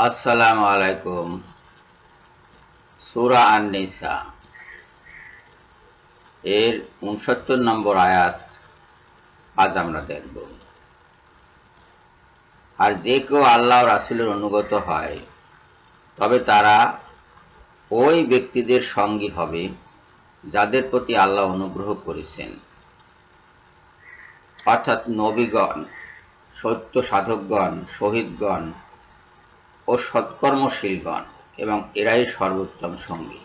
আসসালামু আলাইকুম। সুরা আন-নিসা। এর উনসত্তর নম্বর আয়াত আজ আমরা দেখব। আর যে কেউ আল্লাহ রাসুলের অনুগত হয়, তবে তারা ওই ব্যক্তিদের সঙ্গী হবে যাদের প্রতি আল্লাহ অনুগ্রহ করেছেন। অর্থাৎ নবীগণ, সত্য সাধকগণ, শহীদগণ ও সৎকর্মশীলগণ এবং এরাই সর্বোত্তম সঙ্গী।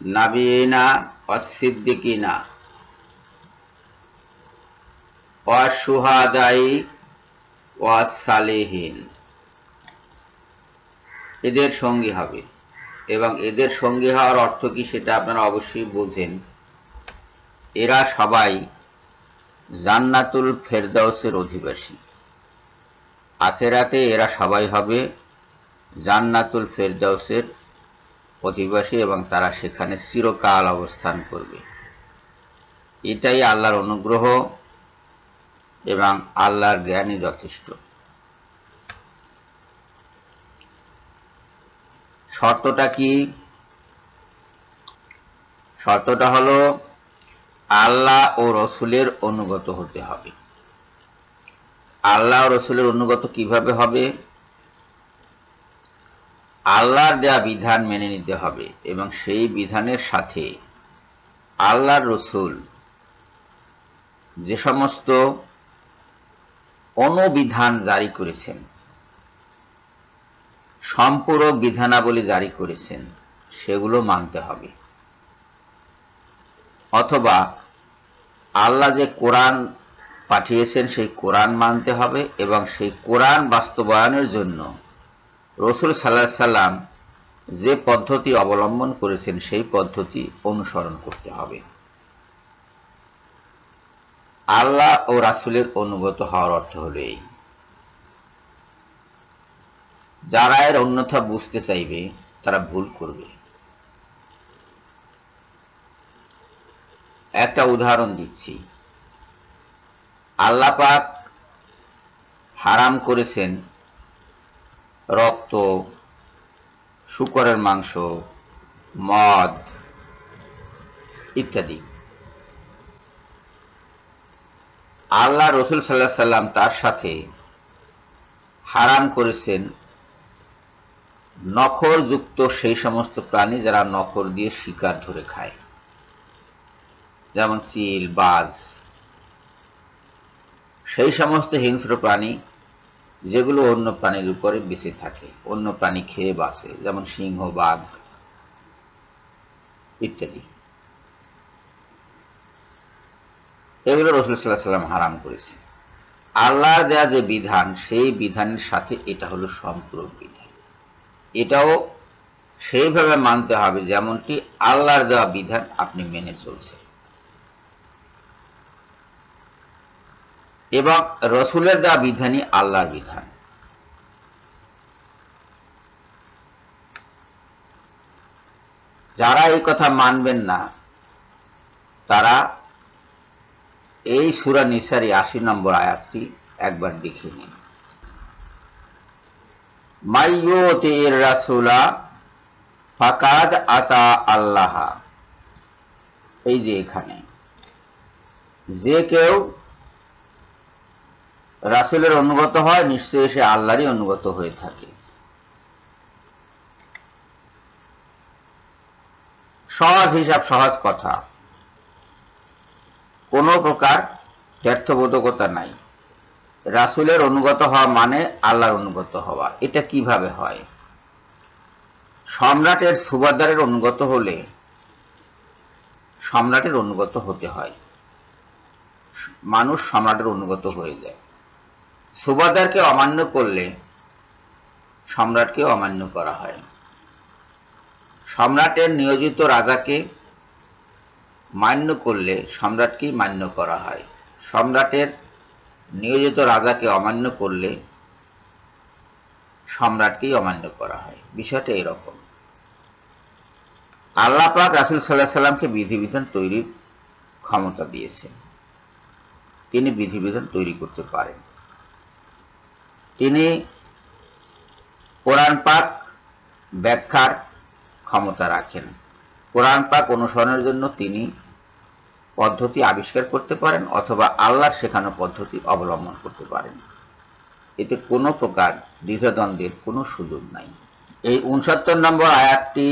নাবিনা অসিদ্দিকিনা অসুহাদাই ওয়াসালেহীন এদের সঙ্গী হবে। এবং এদের সঙ্গী হওয়ার অর্থ কি সেটা আপনারা অবশ্যই বোঝেন। এরা সবাই জান্নাতুল ফেরদাউসের অধিবাসী। আখেরাতে এরা সবাই হবে জান্নাতুল ফেরদাউসের অধিবাসী এবং তারা সেখানে চিরকাল অবস্থান করবে। এটাই আল্লাহর অনুগ্রহ এবং আল্লাহর জ্ঞানই যথেষ্ট। শর্তটা কি? শর্তটা হলো আল্লাহ ও রসুলের অনুগত হতে হবে। আল্লাহ ও রসুলের অনুগত কীভাবে হবে? আল্লাহর দেয়া বিধান মেনে নিতে হবে এবং সেই বিধানের সাথে আল্লাহর রসুল যে সমস্ত অনুবিধান জারি করেছেন, সম্পূরক বিধানাবলী জারি করেছেন, সেগুলো মানতে হবে। অথবা আল্লাহ যে কোরআন পাঠিয়েছেন, সেই কোরআন মানতে হবে এবং সেই কোরআন বাস্তবায়নের জন্য রসুল সাল্লাহ সাল্লাম যে পদ্ধতি অবলম্বন করেছেন, সেই পদ্ধতি অনুসরণ করতে হবে। আল্লাহ ও রাসুলের অনুগত হওয়ার অর্থ হল এই। যারা এর অন্যথা বুঝতে চাইবে, তারা ভুল করবে। একটা উদাহরণ দিচ্ছি। আল্লাহ পাক হারাম করেছেন রক্ত, শুকরের মাংস, মদ ইত্যাদি। আল্লাহ রসুল সাল্লাহ সাল্লাম তার সাথে হারাম করেছেন। নখর যুক্ত সেই সমস্ত প্রাণী যারা নখর দিয়ে শিকার ধরে খায়। যেমন সিল, বাজ। সেই সমস্ত হিংস্র প্রাণী যেগুলো অন্য প্রাণীর উপরে বেঁচে থাকে, অন্য প্রাণী খেয়ে বাঁচে, যেমন সিংহ, বাঘ ইত্যাদি। এগুলো রসুল সাল্লাহ সাল্লাম হারাম করেছে আল্লাহর দেয়া যে বিধান, সেই বিধানের সাথে এটা হলো সম্পূরক বিধান। এটাও সেইভাবে মানতে হবে যেমনটি আল্লাহর দেওয়া বিধান আপনি মেনে চলছেন। এবং রসুলের দেওয়া বিধানই আল্লাহর বিধান। যারা এই কথা মানবেন না, তারা এই সুরা নিসারি আশি নম্বর আয়াতটি একবার দেখে নিন। মাইয়তের রাসুলা ফাকাদ আতা আল্লাহ। এই যে এখানে, যে কেউ রাসুলের অনুগত হয়, নিশ্চয়ই সে আল্লাহরই অনুগত হয়ে থাকে। সহজ হিসাব, সহজ কথা। কোন প্রকার ব্যর্থবোধকতা নাই। রাসুলের অনুগত হওয়া মানে আল্লাহর অনুগত হওয়া। এটা কীভাবে হয়? সম্রাটের সুবাদারের অনুগত হলে সম্রাটের অনুগত হতে হয়। মানুষ সম্রাটের অনুগত হয়ে যায়। সুবাদারকে অমান্য করলে সম্রাটকে অমান্য করা হয়। সম্রাটের নিয়োজিত রাজাকে মান্য করলে সম্রাটকেই মান্য করা হয়। সম্রাটের নিয়োজিত রাজাকে অমান্য করলে সম্রাটকেই অমান্য করা হয়। বিষয়টা এরকম। আল্লাহ পাক রাসুল সাল্লাহ সাল্লামকে বিধিবিধান তৈরির ক্ষমতা দিয়েছেন। তিনি বিধিবিধান তৈরি করতে পারেন। তিনি কোরআন পাক ব্যাখ্যার ক্ষমতা রাখেন। কোরআন পাক অনুসরণের জন্য তিনি পদ্ধতি আবিষ্কার করতে পারেন অথবা আল্লাহর শেখানো পদ্ধতি অবলম্বন করতে পারেন। এতে কোনো প্রকার দ্বিধাদ্বন্দ্বের কোনো সুযোগ নাই। এই উনসত্তর নম্বর আয়াতটি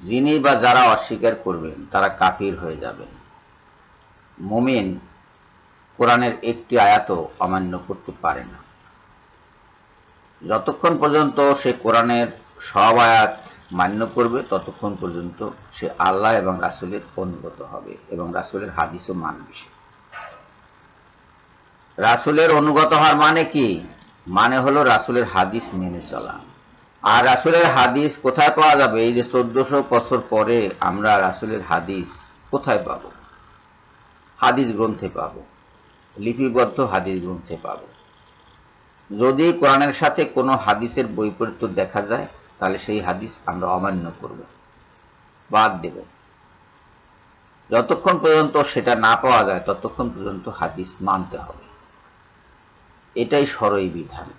যিনি বা যারা অস্বীকার করবেন, তারা কাফির হয়ে যাবেন। মুমিন কোরআনের একটি আয়াতও অমান্য করতে পারে না। যতক্ষণ পর্যন্ত সে কোরআনের সব আয়াত মান্য করবে, ততক্ষণ পর্যন্ত সে আল্লাহ এবং রাসুলের অনুগত হবে এবং রাসুলের হাদিসও মানবে সে। রাসুলের অনুগত হওয়ার মানে কি? মানে হলো রাসুলের হাদিস মেনে চলা। আর রাসুলের হাদিস কোথায় পাওয়া যাবে? এই যে চোদ্দশো বছর পরে আমরা রাসুলের হাদিস কোথায় পাবো? হাদিস গ্রন্থে পাবো। লিপিবদ্ধ হাদিস গ্রন্থে পাবো। যদি কোরআনের সাথে কোনো হাদিসের বৈপরীত্য দেখা যায়, তাহলে সেই হাদিস আমরা অমান্য করব। বাদ দেব। যতক্ষণ পর্যন্ত সেটা না পাওয়া যায়, ততক্ষণ পর্যন্ত হাদিস মানতে হবে। এটাই সরই বিধান।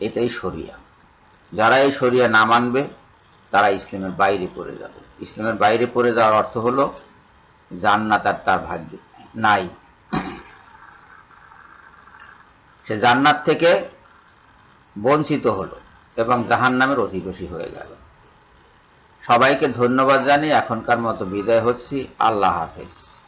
এটাই শরিয়া যারা এই শরিয়া না মানবে, তারা ইসলামের বাইরে পড়ে যাবে। ইসলামের বাইরে পড়ে যাওয়ার অর্থ হলো, জান্নাত আর তার ভাগ্য নাই। সে জান্নাত থেকে বঞ্চিত হলো এবং জাহান নামের অধিবাসী হয়ে গেল। সবাইকে ধন্যবাদ জানিয়ে এখনকার মতো বিদায় হচ্ছি। আল্লাহ হাফেজ।